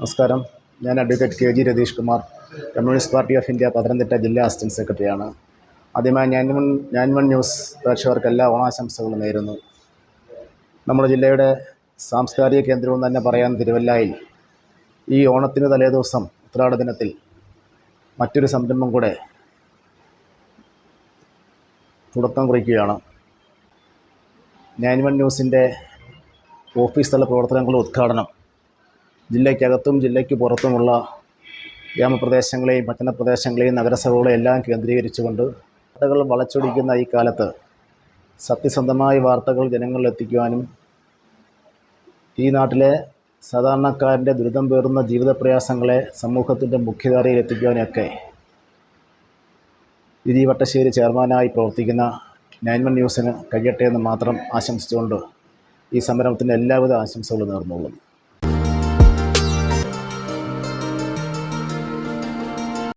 നമസ്കാരം. ഞാൻ advocate K G Ratheesh Kumar communist party of India Pathanamthitta ജില്ലാ assistant സെക്രട്ടറിയാണ് ആദ്യമായി ഞാൻ ഞാൻ വൺ ന്യൂസ് പ്രേക്ഷകർക്ക് എല്ലാ ഓണാശംസകളും നേരുന്നു. നമ്മുടെ ജില്ലയുടെ സാംസ്കാരിക കേന്ദ്രവും തന്നെ പറയാൻ തിരുവല്ലായിൽ ഈ ഓണത്തിന് തലേദിവസം ഉത്രാട ദിനത്തിൽ മറ്റൊരു സംരംഭം കൂടെ തുടക്കം കുറിക്കുകയാണ്. ഞാൻ വൺ ന്യൂസിന്റെ ഓഫീസ് തല പ്രവർത്തനങ്ങളുടെ ഉദ്ഘാടനം ജില്ലയ്ക്കകത്തും ജില്ലയ്ക്ക് പുറത്തുമുള്ള ഗ്രാമപ്രദേശങ്ങളെയും പട്ടണ പ്രദേശങ്ങളെയും നഗരസഭകളെയും എല്ലാം കേന്ദ്രീകരിച്ചുകൊണ്ട് വാർത്തകൾ വളച്ചൊടിക്കുന്ന ഈ കാലത്ത് സത്യസന്ധമായ വാർത്തകൾ ജനങ്ങളിൽ എത്തിക്കുവാനും ഈ നാട്ടിലെ സാധാരണക്കാരന്റെ ദുരിതം പേറുന്ന ജീവിത പ്രയാസങ്ങളെ സമൂഹത്തിന്റെ മുഖ്യധാരയിൽ എത്തിക്കുവാനൊക്കെ വിധി വട്ടശ്ശേരി ചെയർമാനായി പ്രവർത്തിക്കുന്ന നയൻ വൺ ന്യൂസിന് കഴിയട്ടെ എന്ന് മാത്രം ആശംസിച്ചുകൊണ്ട് ഈ സംരംഭത്തിന്റെ എല്ലാവിധ ആശംസകളും നേർന്നുകൊള്ളുന്നു.